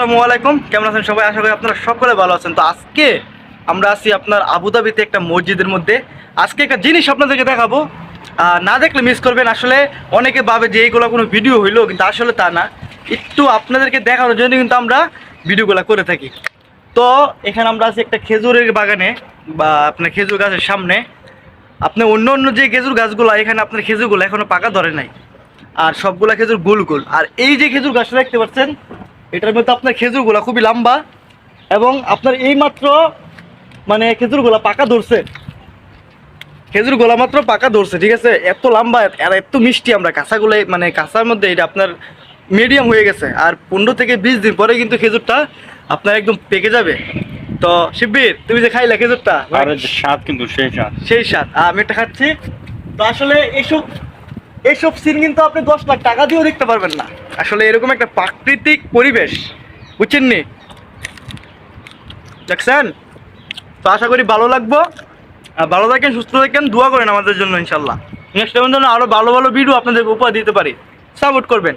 আসসালামু আলাইকুম। কেমন আছেন সবাই? আশা করি আপনারা সকলে ভালো আছেন। তো আজকে আমরা আছি আপনার আবুধাবিতে একটা মসজিদের মধ্যে। আজকে একটা জিনিস আপনাদেরকে দেখাবো। না দেখলে মিস করবেন। আসলে অনেকে ভাবে যে এইগুলো কোনো ভিডিও হইল, কিন্তু আসলে তা না। একটু আপনাদেরকে দেখানোর জন্য কিন্তু আমরা ভিডিওগুলো করে থাকি। তো এখানে আমরা আছি একটা খেজুরের বাগানে, বা আপনার খেজুর গাছের সামনে। আপনি অন্য অন্য যে খেজুর গাছগুলো, এখানে আপনার খেজুরগুলো এখনও পাকা ধরে নাই। আর সবগুলা খেজুর গোল গোল। আর এই যে খেজুর গাছটা দেখতে পাচ্ছেন এটার মধ্যে আপনার খেজুরগুলো খুবই লম্বা এবং আপনার এই মাত্র মানে খেজুরগুলো পাকা ধরছে। খেজুর গোলা মাত্র পাকা ধরছে ঠিক আছে? এত লম্বা আর এত মিষ্টি আমরা কাঁচাগুলো মানে কাঁচার মধ্যে এটা আপনার মিডিয়াম হয়ে গেছে। আর পনেরো থেকে বিশ দিন পরে কিন্তু খেজুরটা আপনার একদম পেকে যাবে। তো শিবির তুমি যে খাইলে খেজুরটা আর স্বাদ কিন্তু সেই স্বাদ। সেই স্বাদ। আমি একটা খাচ্ছি। তো আসলে এইসব এইসব সিন কিন্তু আপনি দশ লাখ টাকা দিয়েও দেখতে পারবেন না। আসলে এরকম একটা প্রাকৃতিক পরিবেশ, বুঝছেন নি? দেখছেন? তো আশা করি ভালো লাগবো। আর ভালো থাকেন, সুস্থ থাকেন, দোয়া করেন আমাদের জন্য ইনশাল্লাহ। নেক্সট টাইমের জন্য আরও ভালো ভালো ভিডিও আপনাদের উপহার দিতে পারি। সাপোর্ট করবেন।